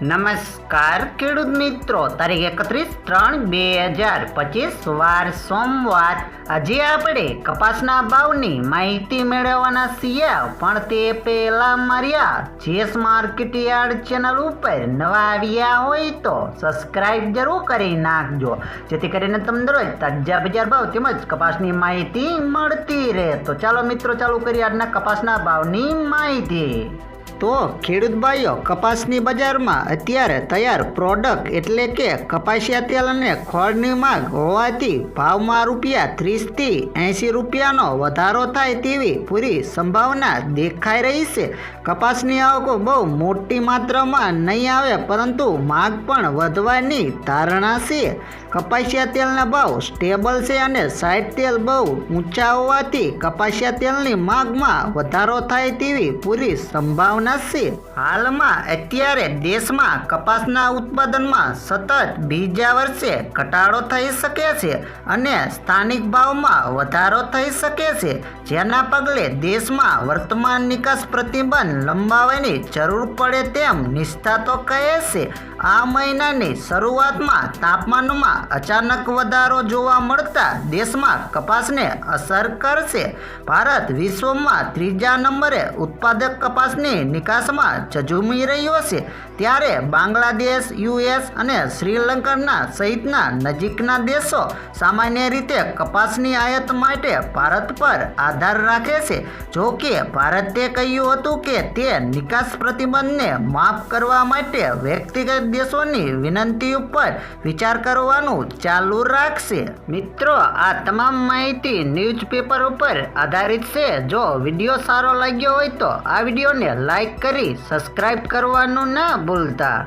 નમસ્કાર ખેડૂત મિત્રો, તારીખ એકત્રીસ ત્રણ બે હજાર પચીસ, વાર સોમવાર. આજે આપણે કપાસના ભાવની માહિતી મેળવવાના છીએ, પણ તે પહેલા માર્યા, જેસ માર્કેટ યાર્ડ ચેનલ ઉપર નવા આવ્યા હોય તો સબસ્ક્રાઇબ જરૂર કરી નાખજો, જેથી કરીને તમને દરરોજ તાજા બજાર ભાવ તેમજ કપાસની માહિતી મળતી રહે. તો ચાલો મિત્રો, ચાલુ કરીએ આજના કપાસના ભાવની માહિતી. તો ખેડૂત ભાઈઓ કપાસની બજારમાં અત્યારે તૈયાર પ્રોડક્ટ એટલે કે કપાસિયા તેલ અને ખોળની માંગ હોવાથી ભાવમાં રૂપિયા ત્રીસથી એંશી રૂપિયાનો વધારો થાય તેવી પૂરી સંભાવના દેખાઈ રહી છે. કપાસની આવકો બહુ મોટી માત્રામાં નહીં આવે, પરંતુ માંગ પણ વધવાની ધારણા છે. કપાસિયા તેલના ભાવ સ્ટેબલ છે અને સાઈડ તેલ બહુ ઊંચા હોવાથી કપાસિયા તેલની માંગમાં વધારો થાય તેવી પૂરી સંભાવના છે હાલમાં અત્યારે દેશમાં કપાસના ઉત્પાદનમાં સતત બીજા વર્ષે ઘટાડો થઈ શકે છે અને સ્થાનિક ભાવમાં વધારો થઈ શકે છે. જેના પગલે દેશમાં વર્તમાન નિકાસ પ્રતિબંધ લંબાવવાની જરૂર પડે તેમ નિષ્ણાતો કહે છે. આ મહિનાની શરૂઆતમાં તાપમાનમાં અચાનક વધારો જોવા મળતા દેશમાં કપાસને અસર કરશે. ભારત વિશ્વમાં ત્રીજા નંબરે ઉત્પાદક કપાસની નિકાસમાં ઝઝૂમી રહ્યો છે. ત્યારે બાંગ્લાદેશ, યુએસ અને શ્રીલંકાના સહિતના નજીકના દેશો સામાન્ય રીતે કપાસની આયાત માટે ભારત પર આધાર રાખે છે. જો કે ભારતે કહ્યું હતું કે તે નિકાસ પ્રતિબંધને માફ કરવા માટે વ્યક્તિગત દેશોની વિનંતી ઉપર વિચાર કરવાનું ચાલુ રાખશે. મિત્રો, આ તમામ માહિતી ન્યૂઝપેપર ઉપર આધારિત છે. જો વીડિયો સારો લાગ્યો હોય તો આ વિડીયોને લાઈક કરી સબસ્ક્રાઈબ કરવાનું ના ભૂલતા.